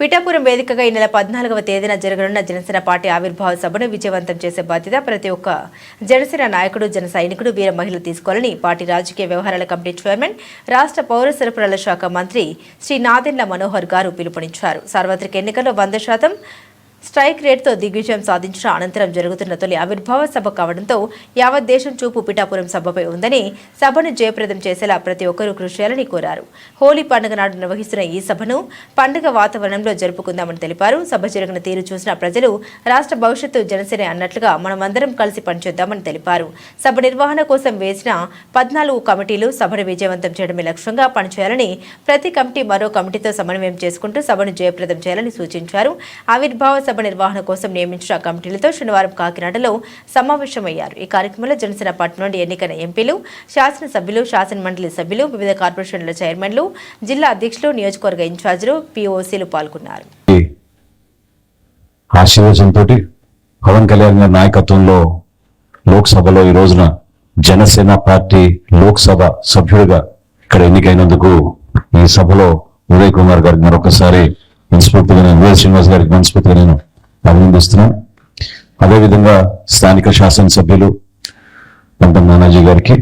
పిఠాపురం వేదికగా ఈ నెల పద్నాలుగవ తేదీన జరగనున్న జనసేన పార్టీ ఆవిర్భావ సభను విజయవంతం చేసే బాధ్యత ప్రతి ఒక్క జనసేన నాయకుడు జన సైనికుడు వీర మహిళలు తీసుకోవాలని పార్టీ రాజకీయ వ్యవహారాల కమిటీ చైర్మన్ రాష్ట్ర పౌర సరఫరాల శాఖ మంత్రి శ్రీ నాదెండ్ల మనోహర్ గారు పిలుపునిచ్చారు. సార్వత్రిక ఎన్నికల్లో వంద శాతం స్ట్రైక్ రేట్తో దిగ్విజయం సాధించిన అనంతరం జరుగుతున్న తొలి ఆవిర్భావ సభ కావడంతో యావత్ దేశం చూపు పిఠాపురం సభపై ఉందని సభను జయప్రదం చేసేలా ప్రతి ఒక్కరూ కృషి చేయాలని కోరారు. హోలీ పండుగ నాడు నిర్వహిస్తున్న ఈ సభను పండుగ వాతావరణంలో జరుపుకుందామని తెలిపారు. సభ జరిగిన తీరు చూసిన ప్రజలు రాష్ట్ర భవిష్యత్తు జనసేన అన్నట్లుగా మనమందరం కలిసి పనిచేద్దామని తెలిపారు. సభ నిర్వహణ కోసం వేసిన పద్నాలుగు కమిటీలు సభను విజయవంతం చేయడమే లక్ష్యంగా పనిచేయాలని ప్రతి కమిటీ మరో కమిటీతో సమన్వయం చేసుకుంటూ సభను జయప్రదం చేయాలని సూచించారు. ఆవిర్భావ సభ నిర్వహణ కోసం నియమించిన కమిటీలతో శనివారం కాకినాడలో సమావేశమయ్యారు. ఈ కార్యక్రమంలో జనసేన పార్టీ నుండి ఎన్నికైన ఎంపీలు శాసనసభ్యులు శాసనమండలి సభ్యులు వివిధ కార్పొరేషన్ల చైర్మన్లు జిల్లా అధ్యక్షులు నియోజకవర్గ ఇన్ఛార్జీలు పిఓసీలు పాల్గొన్నారు. ఆశీర్వచంతో పవన్ కళ్యాణ్ గారి నాయకత్వంలో లోక్సభలో ఈ రోజున జనసేన పార్టీ లోక్సభ సభ్యుడిగా ఇక్కడ ఎన్నికైనందుకు ఈ సభలో ఉదయ్ కుమార్ గారికి మరొకసారి మనస్ఫూర్తిగా నేను వీర శ్రీనివాస్ గారికి మనస్ఫూర్తిగా నేను అభినందిస్తున్నాను. అదేవిధంగా స్థానిక శాసనసభ్యులు పంతం నానాజీ గారికి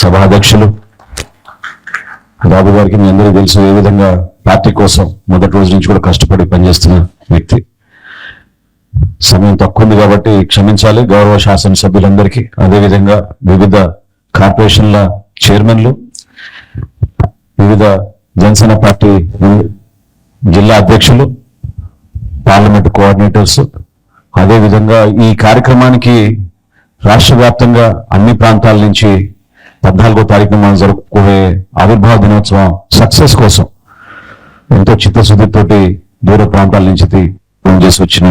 సభాధ్యక్షులు బాబు గారికి మీ అందరికీ తెలుసు ఏ విధంగా పార్టీ కోసం మొదటి రోజు నుంచి కూడా కష్టపడి పనిచేస్తున్న వ్యక్తి. సమయం తక్కువ ఉంది కాబట్టి క్షమించాలి గౌరవ శాసనసభ్యులందరికీ. అదేవిధంగా వివిధ కార్పొరేషన్ల చైర్మన్లు వివిధ జనసేన పార్టీ జిల్లా అధ్యక్షులు పార్లమెంట్ కోఆర్డినేటర్స్. అదేవిధంగా ఈ కార్యక్రమానికి రాష్ట్ర వ్యాప్తంగా అన్ని ప్రాంతాల నుంచి పద్నాలుగో తారీఖున మనం జరుపుకునే ఆవిర్భావ దినోత్సవం సక్సెస్ కోసం ఎంతో చిత్తశుద్ధితోటి దూర ప్రాంతాల నుంచి పనిచేసి ఫోన్ చేసి వచ్చిన